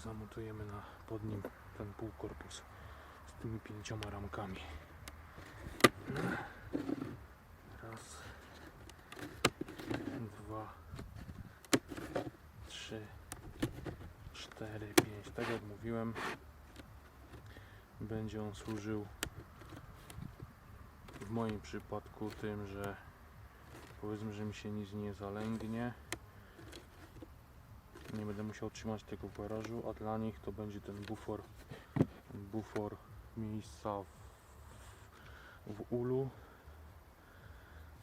zamontujemy na, pod nim ten półkorpus z tymi pięcioma ramkami. Raz, dwa, trzy, cztery, pięć. Tak jak mówiłem, będzie on służył w moim przypadku tym, że powiedzmy, że mi się nic nie zalęgnie. Nie będę musiał trzymać tego w garażu, a dla nich to będzie ten bufor, bufor miejsca w, w ulu,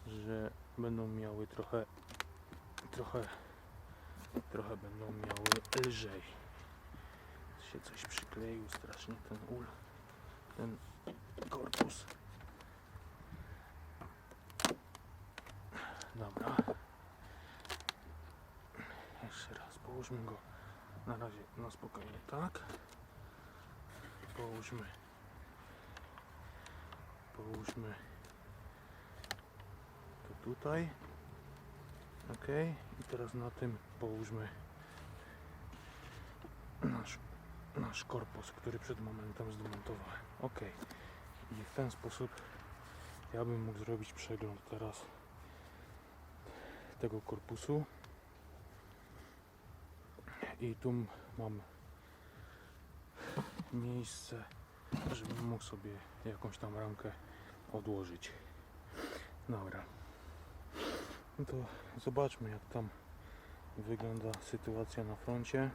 że będą miały trochę, trochę, trochę będą miały lżej. Się coś przykleił strasznie ten ul, ten korpus. Dobra. Jeszcze raz połóżmy go na razie na spokojnie tak. Połóżmy. Połóżmy to tutaj. Ok. I teraz na tym połóżmy nasz, nasz korpus, który przed momentem zdemontowałem. Ok. I w ten sposób ja bym mógł zrobić przegląd teraz tego korpusu i tu mam miejsce, żebym mógł sobie jakąś tam ramkę odłożyć. Dobra. No to zobaczmy jak tam wygląda sytuacja na froncie.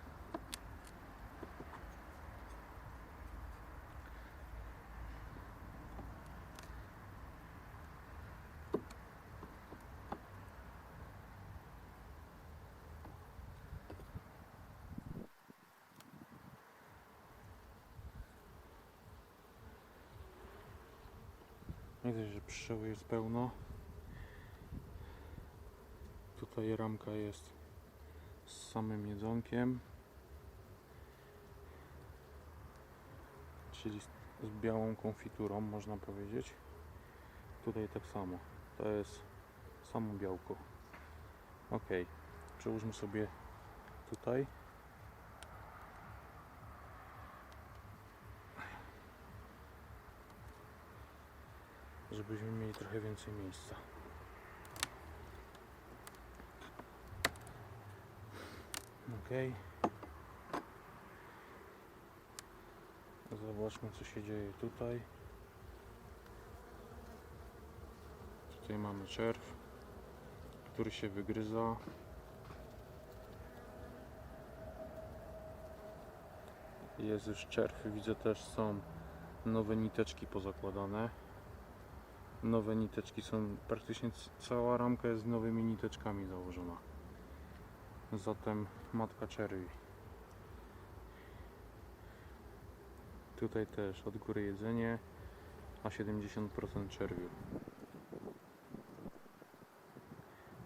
Widzę, że pszczół jest pełno. Tutaj ramka jest z samym jedzonkiem. Czyli z, białą konfiturą, można powiedzieć. Tutaj tak samo. To jest samo białko. Ok. Przełóżmy sobie tutaj. Żebyśmy mieli trochę więcej miejsca. Ok. Zobaczmy co się dzieje tutaj. Tutaj mamy czerw, który się wygryza. Jest już czerw, widzę też są nowe niteczki pozakładane nowe niteczki są praktycznie cała ramka jest z nowymi niteczkami założona. Zatem matka czerwi tutaj też od góry jedzenie a 70% czerwiu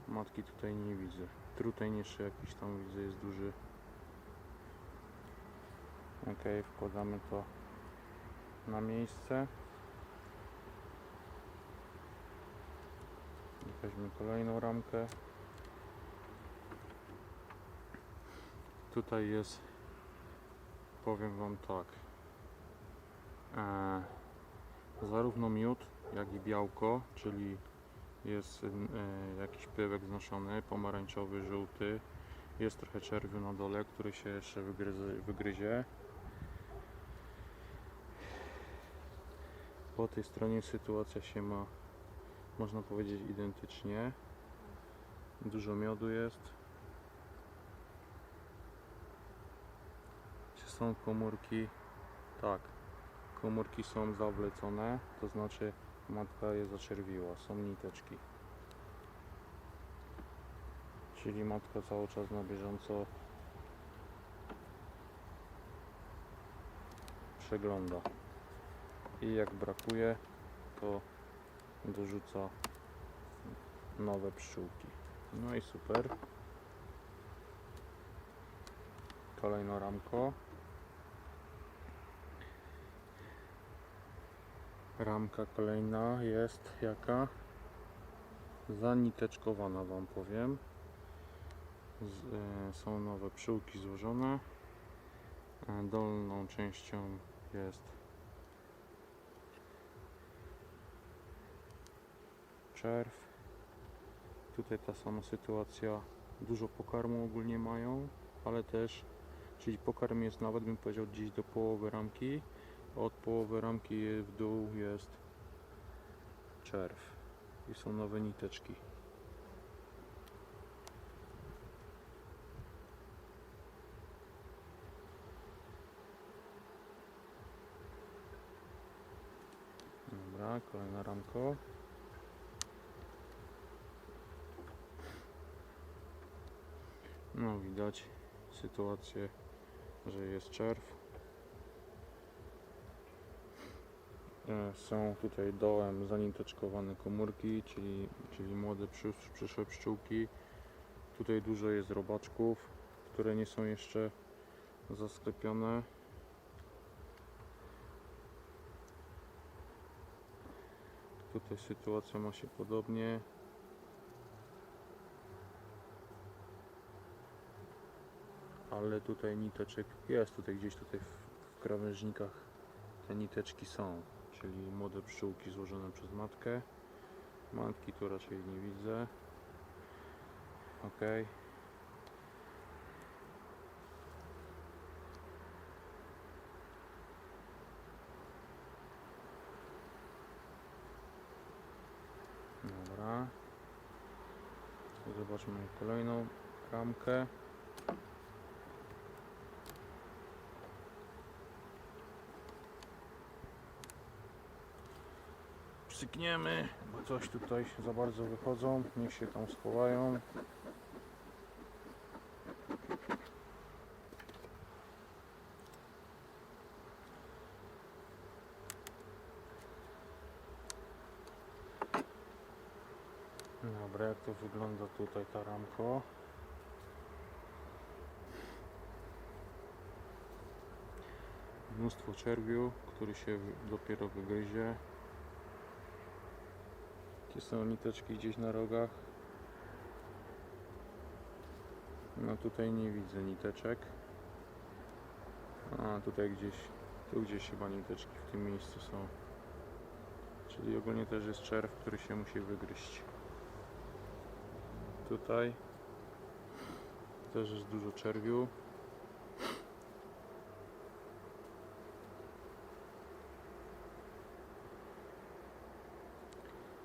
matki tutaj nie widzę. Truteń jeszcze jakiś tam widzę jest duży. Ok wkładamy to na miejsce Weźmy kolejną ramkę. Tutaj jest, powiem Wam tak, e, zarówno miód, jak i białko, czyli jest e, jakiś pyłek znoszony, pomarańczowy, żółty. Jest trochę czerwiu na dole, który się jeszcze wygryzie. Po tej stronie sytuacja się ma można powiedzieć identycznie. Dużo miodu jest. Czy są komórki? Tak. Komórki są zawlecone, to znaczy matka je zaczerwiła. Są niteczki. Czyli matka cały czas na bieżąco przegląda. I jak brakuje, to dorzuca nowe pszczółki. No i super. Kolejna ramko. Ramka kolejna jest jaka? Zaniteczkowana Wam powiem. Z, e, są nowe pszczółki złożone. E, Dolną częścią jest czerw. Tutaj ta sama sytuacja. Dużo pokarmu ogólnie mają, ale też, czyli pokarm jest nawet bym powiedział gdzieś do połowy ramki. Od połowy ramki w dół jest czerw i są nowe niteczki. Dobra, kolejna ramko. No widać sytuację, że jest czerw. E, Są tutaj dołem zaniteczkowane komórki, czyli, czyli młode przysz, przyszłe pszczółki. Tutaj dużo jest robaczków, które nie są jeszcze zasklepione. Tutaj sytuacja ma się podobnie. Ale tutaj niteczek jest, tutaj gdzieś tutaj w, krawężnikach te niteczki są, czyli młode pszczółki złożone przez matkę. Matki tu raczej nie widzę. Ok. Dobra. Zobaczmy kolejną ramkę. Przykniemy, bo coś tutaj za bardzo wychodzą. Niech się tam schowają. Dobra, jak to wygląda tutaj ta ramko? Mnóstwo czerwiu, który się dopiero wygryzie. Jakie są niteczki gdzieś na rogach? No tutaj nie widzę niteczek. A tutaj gdzieś, tu gdzieś chyba niteczki w tym miejscu są. Czyli ogólnie też jest czerw, który się musi wygryźć. Tutaj też jest dużo czerwiu.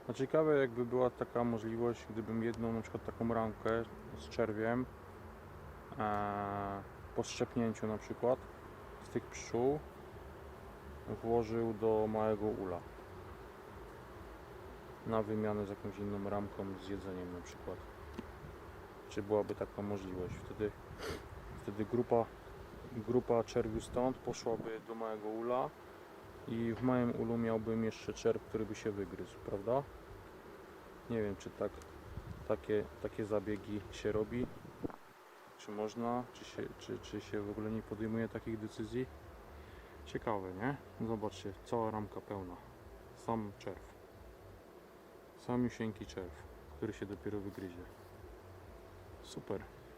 A ciekawe jakby była taka możliwość, gdybym jedną na przykład taką ramkę z czerwiem e, po szczepnięciu na przykład z tych pszczół włożył do małego ula na wymianę z jakąś inną ramką z jedzeniem na przykład. Czy byłaby taka możliwość? Wtedy, wtedy grupa, grupa czerwiu stąd poszłaby do małego ula i w małym ulu miałbym jeszcze czerw, który by się wygryzł, prawda? Nie wiem, czy tak, takie, takie zabiegi się robi, czy można, czy się, czy, czy się w ogóle nie podejmuje takich decyzji. Ciekawe, nie? Zobaczcie, cała ramka pełna. Sam czerw. Sam czerw, który się dopiero wygryzie. Super.